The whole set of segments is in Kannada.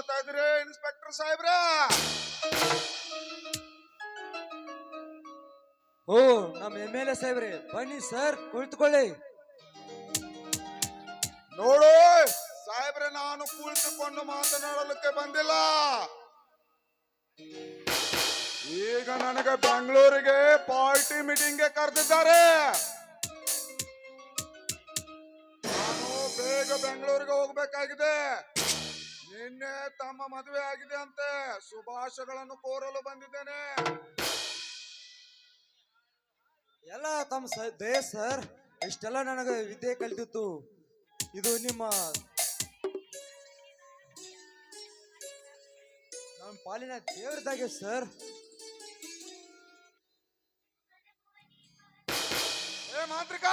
ಮಾಡ್ತಾ ಇದ್ರೆ ಇನ್ಸ್ಪೆಕ್ಟರ್ ಸಾಹೇಬ್ರ? ಓ ನಮ್ಮ ಎಂ ಎಲ್ ಎ ಸಾಹೇಬ್ರಿ ಬನ್ನಿ ಸರ್ ಕುಳಿತುಕೊಳ್ಳಿ. ನೋಡು ಸಾಹೇಬ್ರೆ ನಾನು ಕುಳಿತುಕೊಂಡು ಮಾತನಾಡಲಿಕ್ಕೆ ಬಂದಿಲ್ಲ. ಈಗ ನನಗೆ ಬೆಂಗಳೂರಿಗೆ ಪಾರ್ಟಿ ಮೀಟಿಂಗ್ಗೆ ಕರೆದಿದ್ದಾರೆ. ನಾನು ಬೇಗ ಬೆಂಗಳೂರಿಗೆ ಹೋಗ್ಬೇಕಾಗಿದೆ. ನಿನ್ನೆ ತಮ್ಮ ಮದುವೆ ಆಗಿದೆ ಅಂತೆ. ಶುಭಾಶಯಗಳನ್ನು ಕೋರಲು ಬಂದಿದ್ದೇನೆ. ಎಲ್ಲ ತಮ್ಮ ದಯ ಸರ್ ಇಷ್ಟೆಲ್ಲ ನನಗೆ ವಿದ್ಯೆ ಕಲಿತಿತ್ತು. ಇದು ನಿಮ್ಮ ನಮ್ಮ ಪಾಲಿನ ದೇವ್ರದಾಗೆ ಸರ್. ಏ ಮಾಂತ್ರಿಕ!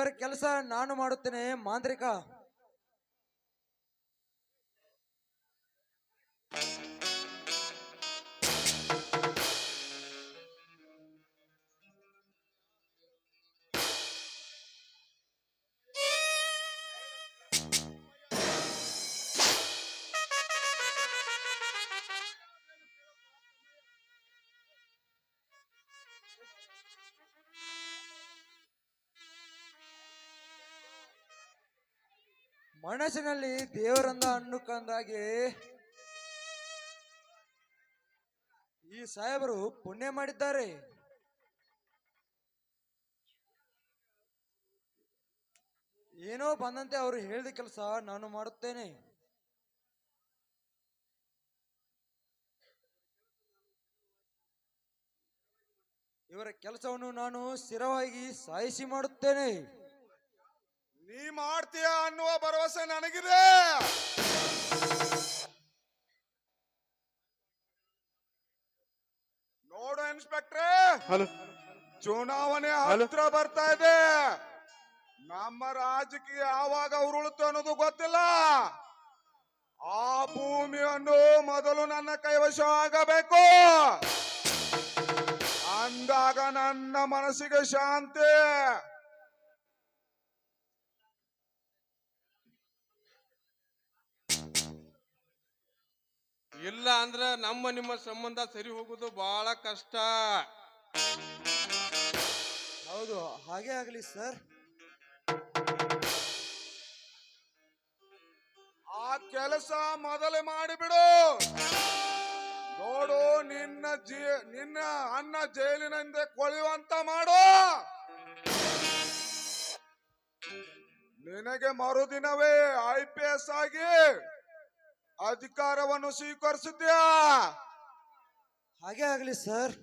ಇವರ ಕೆಲಸ ನಾನು ಮಾಡುತ್ತೇನೆ ಮಾಂತ್ರಿಕ ಮನಸ್ಸಿನಲ್ಲಿ ದೇವರಂದ ಅನ್ನುಕಂದಾಗಿ ಈ ಸಾಹೇಬರು ಪುಣ್ಯ ಮಾಡಿದ್ದಾರೆ. ಏನೋ ಬಂದಂತೆ ಅವರು ಹೇಳಿದ ಕೆಲಸ ನಾನು ಮಾಡುತ್ತೇನೆ. ಇವರ ಕೆಲಸವನ್ನು ನಾನು ಸ್ಥಿರವಾಗಿ ಸಾಯಿಸಿ ಮಾಡುತ್ತೇನೆ. ನೀ ಮಾಡ್ತೀಯ ಅನ್ನುವ ಭರವಸೆ ನನಗಿದೆ. ನೋಡು ಇನ್ಸ್ಪೆಕ್ಟ್ರೆ. ಹಲೋ. ಚುನಾವಣೆ. ಹತ್ರ ಬರ್ತಾ ಇದೆ. ನಮ್ಮ ರಾಜಕೀಯ ಯಾವಾಗ ಉರುಳುತ್ತೆ ಅನ್ನೋದು ಗೊತ್ತಿಲ್ಲ. ಆ ಭೂಮಿಯನ್ನು ಮೊದಲು ನನ್ನ ಕೈವಶ ಆಗಬೇಕು. ಅಂದಾಗ ನನ್ನ ಮನಸ್ಸಿಗೆ ಶಾಂತಿ. ಇಲ್ಲ ಅಂದ್ರೆ ನಮ್ಮ ನಿಮ್ಮ ಸಂಬಂಧ ಸರಿ ಹೋಗುದು ಬಹಳ ಕಷ್ಟ. ಹೌದು, ಹಾಗೆ ಆಗಲಿ ಸರ್. ಆ ಕೆಲಸ ಮೊದಲೇ ಮಾಡಿಬಿಡು. ನೋಡು, ನಿನ್ನ ಜೀ, ನಿನ್ನ ಅನ್ನ ಜೈಲಿನಿಂದ ಕೊಳೆಯುವಂತ ಮಾಡು. ನಿನಗೆ ಮರುದಿನವೇ ಐ ಪಿ ಎಸ್ ಆಗಿ ಅಧಿಕಾರವನ್ನು ಸ್ವೀಕರಿಸಿದ್ಯಾ? ಹಾಗೆ ಆಗಲಿ ಸರ್.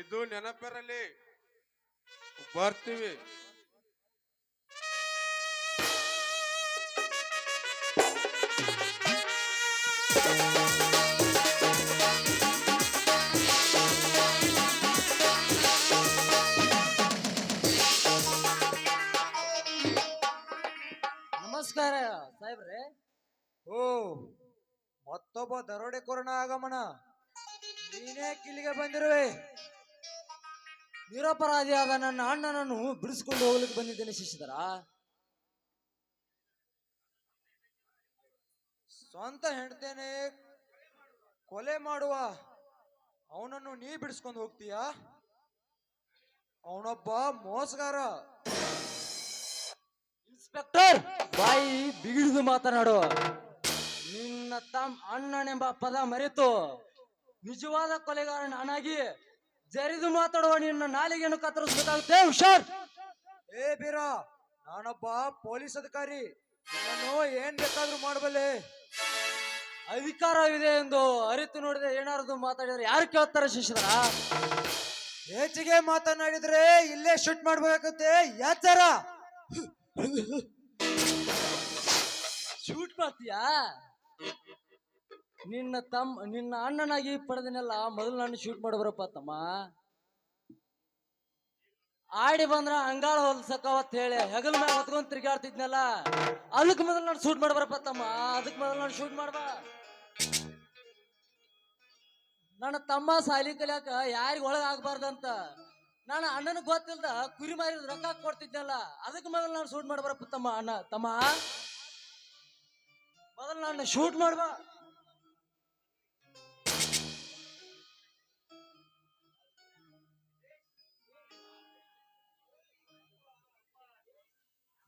ಇದು ನೆನಪಿರಲಿ ಬರ್ತೀವಿ. ಸಾಹೇಬ್ರೆ. ಓ ಮತ್ತೊಬ್ಬ ದರೋಡೆಕೋರನ ಆಗಮನ. ನೀನೇ ಕಿಲ್ಲಿಗೆ ಬಂದಿರುವೆ. ನಿರಪರಾಧಿಯಾದ ನನ್ನ ಅಣ್ಣನನ್ನು ಬಿಡಿಸ್ಕೊಂಡು ಹೋಗ್ಲಿಕ್ಕೆ ಬಂದಿದ್ದೇನೆ ಶಿಶಿದರ ಸ್ವಂತ ಹೆಂಡ್ತೇನೆ ಕೊಲೆ ಮಾಡುವ ಅವನನ್ನು ನೀ ಬಿಡಿಸ್ಕೊಂಡು ಹೋಗ್ತೀಯಾ? ಅವನೊಬ್ಬ ಮೋಸಗಾರ. ಇನ್ಸ್ಪೆಕ್ಟರ್ ಬಾಯಿ ಬಿಗಿಡಿದು ಮಾತನಾಡು. ನಿನ್ನ ತಮ್ಮ ಅಣ್ಣನೆಂಬ ಪದ ಮರೆತು ನಿಜವಾದ ಕೊಲೆಗಾರ ನಾನಾಗಿ ಜರಿದು ಮಾತಾಡುವ ನಿನ್ನ ನಾಲಿಗೆಯನ್ನು ಕತ್ತರಿಸಬೇಕಾಗುತ್ತೆ. ಹುಷಾರ್. ಏ ಬೀರ ನಾನೊಬ್ಬ ಪೊಲೀಸ್ ಅಧಿಕಾರಿ. ನಾನು ಏನ್ ಬೇಕಾದ್ರೂ ಮಾಡಬಲ್ಲೆ. ಅಧಿಕಾರವಿದೆ ಎಂದು ಅರಿತು ನೋಡಿದೆ ಏನಾರದು ಮಾತಾಡಿದ್ರೆ ಯಾರು ಕೇಳ್ತಾರೆ ಶಿಷ್ಯರ ಹೆಚ್ಚಿಗೆ ಮಾತನಾಡಿದ್ರೆ ಇಲ್ಲೇ ಶೂಟ್ ಮಾಡ್ಬೇಕಾಗುತ್ತೆ. ಯಾಚಾರ ಶೂಟ್ ಮಾಡ್ತೀಯಾ? ನಿನ್ನ ತಮ್ಮ ನಿನ್ನ ಅಣ್ಣನಾಗಿ ಪಡೆದನೆಲ್ಲ ಮೊದಲು ನಾನು ಶೂಟ್ ಮಾಡಬರಪ್ಪ ತಮ್ಮ. ಆಡಿ ಬಂದ್ರ ಅಂಗಾಳ ಹೊಲ್ಸಕ್ಕವತ್ ಹೇಳಿ, ಹೆಗಲ್ ಮೇಲೆ ಹೊತ್ಕೊಂಡ್ ತಿರ್ಗಾಡ್ತಿದ್ನಲ್ಲ ಅದಕ್ಕೆ ಮೊದಲು ನಾನು ಶೂಟ್ ಮಾಡ್ಬಾರಪ್ಪ ತಮ್ಮ ಅದಕ್ಕೆ ಮೊದಲು ನಾನು ಶೂಟ್ ಮಾಡ್ಬ. ನನ್ನ ತಮ್ಮ ಸಾಲಿ ಕಲಿಯಾಕ ಯಾರಿಗ ಒಳಗ ಆಗ್ಬಾರ್ದಂತ ನಾನು ಅಣ್ಣನಿಗೆ ಗೊತ್ತಿಲ್ದ ಕುರಿ ಮಾರಿ ರೊಕ್ಕ ಕೊಡ್ತಿದ್ನಲ್ಲ ಅದಕ್ಕೆ ಮೊದಲು ನಾನು ಶೂಟ್ ಮಾಡ್ಬಾರ ತಮ್ಮ ಅಣ್ಣ. ತಮ್ಮ, ಮೊದಲು ನಾನು ಶೂಟ್ ಮಾಡ್ಬಾ.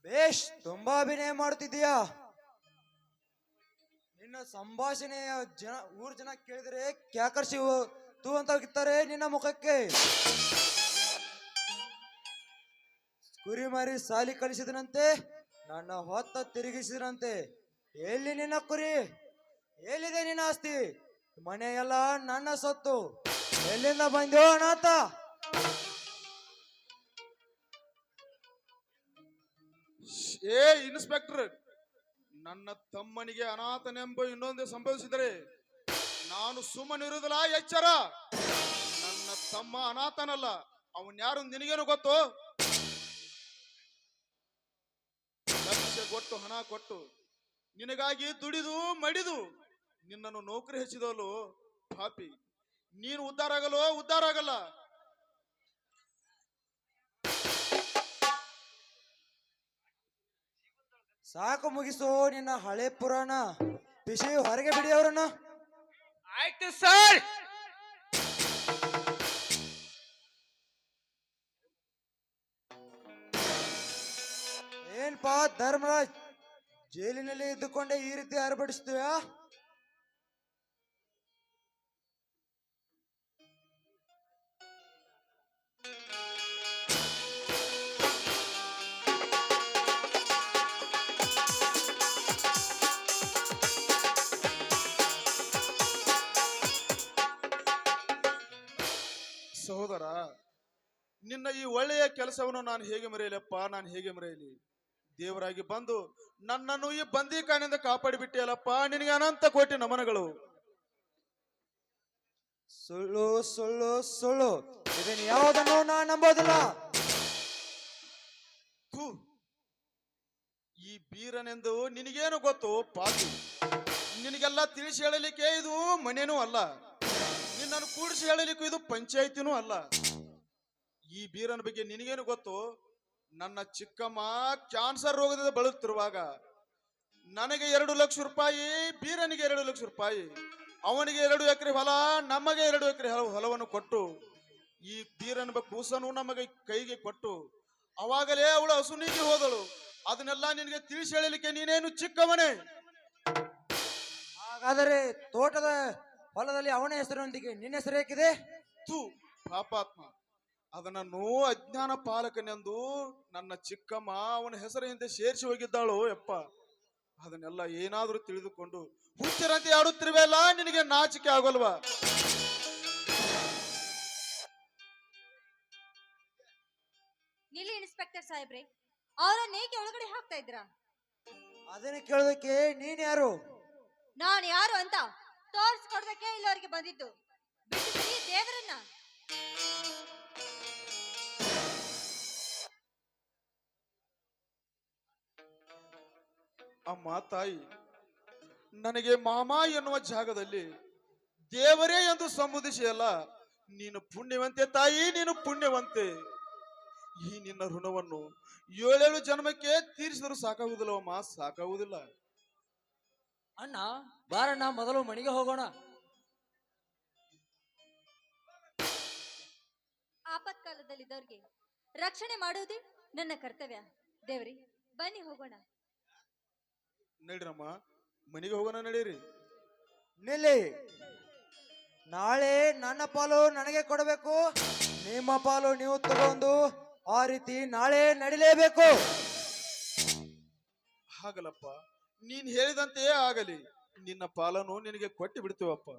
ಬೇಷ್, ತುಂಬಾ ಅಭಿನಯ ಮಾಡ್ತಿದ್ದೀಯಾ. ನಿನ್ನ ಸಂಭಾಷಣೆಯ ಜನ, ಊರ್ ಜನ ಕೇಳಿದ್ರೆ ಕ್ಯಾಕರ್ಸಿ ತೂ ಅಂತ ಹೋಗಿರ್ತಾರೆ ನಿನ್ನ ಮುಖಕ್ಕೆ. ಕುರಿ ಮಾರಿ ಸಾಲಿ ಕಳಿಸಿದನಂತೆ, ನನ್ನ ಹೊತ್ತ ತಿರುಗಿಸಿದನಂತೆ. ಎಲ್ಲಿ ನಿನ್ನ ಕುರಿ? ಎಲ್ಲಿದೆ ನಿನ್ನ ಆಸ್ತಿ? ಮನೆಯೆಲ್ಲ ನನ್ನ ಸೊತ್ತು. ಎಲ್ಲಿಂದ ಬಂದೋ ಅನಾಥ? ಏ, ಇನ್ಸ್ಪೆಕ್ಟರ್, ನನ್ನ ತಮ್ಮನಿಗೆ ಅನಾಥನೆಂಬ ಇನ್ನೊಂದೇ ಸಂಭವಿಸಿದರೆ ನಾನು ಸುಮ್ಮನಿರುವುದಿಲ್ಲ, ಎಚ್ಚರ. ನನ್ನ ತಮ್ಮ ಅನಾಥನಲ್ಲ ಅವನ್ ಯಾರು ನಿನಗೇನು ಗೊತ್ತು? ಕೊಟ್ಟು ಹಣ ಕೊಟ್ಟು ನಿನಗಾಗಿ ದುಡಿದು ಮಡಿದು ನಿನ್ನನ್ನು ನೌಕರಿ ಹೆಚ್ಚಿದವಲು ಪಾಪಿ. ನೀನು ಉದ್ಧಾರ ಆಗಲೋ ಉದ್ಧಾರ ಆಗಲ್ಲ. ಸಾಕು ಮುಗಿಸು ನಿನ್ನ ಹಳೆ ಪುರಾಣ. ಬಿಸಿ ಹೊರಗೆ ಬಿಡಿ ಅವ್ರನ್ನ. ಆಯ್ತು ಸರ್. ಏನ್ಪಾ ಧರ್ಮರಾಜ್, ಜೈಲಿನಲ್ಲಿ ಇದ್ದುಕೊಂಡೆ ಈ ರೀತಿ ಹರಬಡಿಸ್ತೀಯಾ ಸಹೋದರ, ನಿನ್ನ ಈ ಒಳ್ಳೆಯ ಕೆಲಸವನ್ನು ನಾನು ಹೇಗೆ ಮರೆಯಲಪ್ಪ ನಾನು ಹೇಗೆ ಮರೆಯಲಿ? ದೇವರಾಗಿ ಬಂದು ನನ್ನನ್ನು ಈ ಬಂದೀಖಾನೆಯಿಂದ ಕಾಪಾಡಿಬಿಟ್ಟಿಯಲ್ಲಪ್ಪ ನಿನಗೆ ಅನಂತ ಕೋಟಿ ನಮನಗಳು. ಸುಳ್ಳು ಸುಳ್ಳು ಸುಳ್ಳು. ಇದನ್ನು ಯಾವುದನ್ನು ನಾ ನಂಬೋದಿಲ್ಲ. ಥು. ಈ ಬೀರನೆಂದು ನಿನಗೇನು ಗೊತ್ತು? ಪಾಪಿ. ನಿನಗೆಲ್ಲ ತಿಳಿಸಿ ಹೇಳಲಿಕ್ಕೆ ಇದು ಮನೆನೂ ಅಲ್ಲ. ನಿನ್ನನ್ನು ಕೂಡಿಸಿ ಹೇಳಲಿಕ್ಕೂ ಇದು ಪಂಚಾಯತಿನೂ ಅಲ್ಲ. ಈ ಬೀರನ ಬಗ್ಗೆ ನಿನಗೇನು ಗೊತ್ತು? ನನ್ನ ಚಿಕ್ಕಮ್ಮ ಕ್ಯಾನ್ಸರ್ ರೋಗದಿಂದ ಬಳಲುತ್ತಿರುವಾಗ ನನಗೆ ಎರಡು ಲಕ್ಷ ರೂಪಾಯಿ ಬೀರನಿಗೆ ಎರಡು ಲಕ್ಷ ರೂಪಾಯಿ ಅವನಿಗೆ ಎರಡು ಎಕರೆ ಹೊಲ ನಮಗೆ ಎರಡು ಎಕರೆ ಹೊಲವನ್ನು ಕೊಟ್ಟು ಈ ಬೀರನ ಕೂಸನು ನಮಗೆ ಕೈಗೆ ಕೊಟ್ಟು ಅವಾಗಲೇ ಅವಳು ಹಸುನಿಗೆ ಹೋದಳು. ಅದನ್ನೆಲ್ಲ ನಿನಗೆ ತಿಳಿಸಿ ಹೇಳಲಿಕ್ಕೆ ನೀನೇನು ಚಿಕ್ಕವನೇ? ಹಾಗಾದರೆ ತೋಟದ ಹೊಲದಲ್ಲಿ ಅವನ ಹೆಸರೊಂದಿಗೆ ನಿನ್ನ ಹೆಸರು ಹೇಗಿದೆ ತು ಪಾಪಾತ್ಮ. ಅದನ್ನು ಅಜ್ಞಾನ ಪಾಲಕನೆಂದು ನನ್ನ ಚಿಕ್ಕಮ್ಮ ಅವನ ಹೆಸರ ಹಿಂದೆ ಸೇರಿಸಿ ಹೋಗಿದ್ದಾಳು ಯಪ್ಪ. ಅದನ್ನೆಲ್ಲ ಏನಾದರೂ ತಿಳಿದುಕೊಂಡು ಹುಚ್ಚರಂತೆ ಆಡುತ್ತಿರುವೆಲ್ಲ ನಿನಗೆ ನಾಚಿಕೆ ಆಗೋಲ್ವಾ? ನಿಲ್ಲಿ ಇನ್ಸ್ಪೆಕ್ಟರ್ ಸಾಹೇಬ್ರೆ ಅವರನ್ನ ಏಕೆ ಒಳಗಡೆ ಹಾಕ್ತಾ ಇದ್ರ ಅದನ್ನ ಕೇಳೋದಕ್ಕೆ ನೀನ್ ಯಾರು? ನಾನು ಯಾರು ಅಂತ ತೋರಿಸ್ಕೊಡ್ಬೇಕೆ ಇಲ್ಲವರಿಗೆ ಬಂದಿದ್ದು. ಬಿಟ್ಟು ಬಿಡಿ ದೇವರನ್ನ. ಅಮ್ಮ ತಾಯಿ ನನಗೆ ಮಾಮ ಎನ್ನುವ ಜಾಗದಲ್ಲಿ ದೇವರೇ ಎಂದು ಸಂಬೋಧಿಸಿಯಲ್ಲ ನೀನು ಪುಣ್ಯವಂತೆ ತಾಯಿ ನೀನು ಪುಣ್ಯವಂತೆ. ಈ ನಿನ್ನ ಋಣವನ್ನು ಏಳೇಳು ಜನ್ಮಕ್ಕೆ ತೀರಿಸಿದ್ರು ಸಾಕಾಗುವುದಿಲ್ಲ ಅಮ್ಮ ಸಾಕಾಗುವುದಿಲ್ಲ. ಅಣ್ಣ ಬಾರಣ್ಣ ಮೊದಲು ಮನೆಗೆ ಹೋಗೋಣ. ಆಪತ್ಕಾಲದಲ್ಲಿದ್ದವ್ರಿಗೆ ರಕ್ಷಣೆ ಮಾಡುವುದೇ ನನ್ನ ಕರ್ತವ್ಯ. ದೇವ್ರಿ ಬನ್ನಿ ಹೋಗೋಣ. ನಡೀರಮ್ಮ ಮನೆಗೆ ಹೋಗೋಣ ನಡೀರಿ. ನಿಲ್ಲಿ. ನಾಳೆ ನನ್ನ ಪಾಲು ನನಗೆ ಕೊಡಬೇಕು. ನಿಮ್ಮ ಪಾಲು ನೀವು ತಗೊಂಡು ಆ ರೀತಿ ನಾಳೆ ನಡಿಲೇಬೇಕು. ಹಾಗಲಪ್ಪ ನೀನ್ ಹೇಳಿದಂತೆಯೇ ಆಗಲಿ. ನಿನ್ನ ಪಾಲನ್ನು ನಿನಗೆ ಕೊಟ್ಟು ಬಿಡ್ತೀವಪ್ಪ.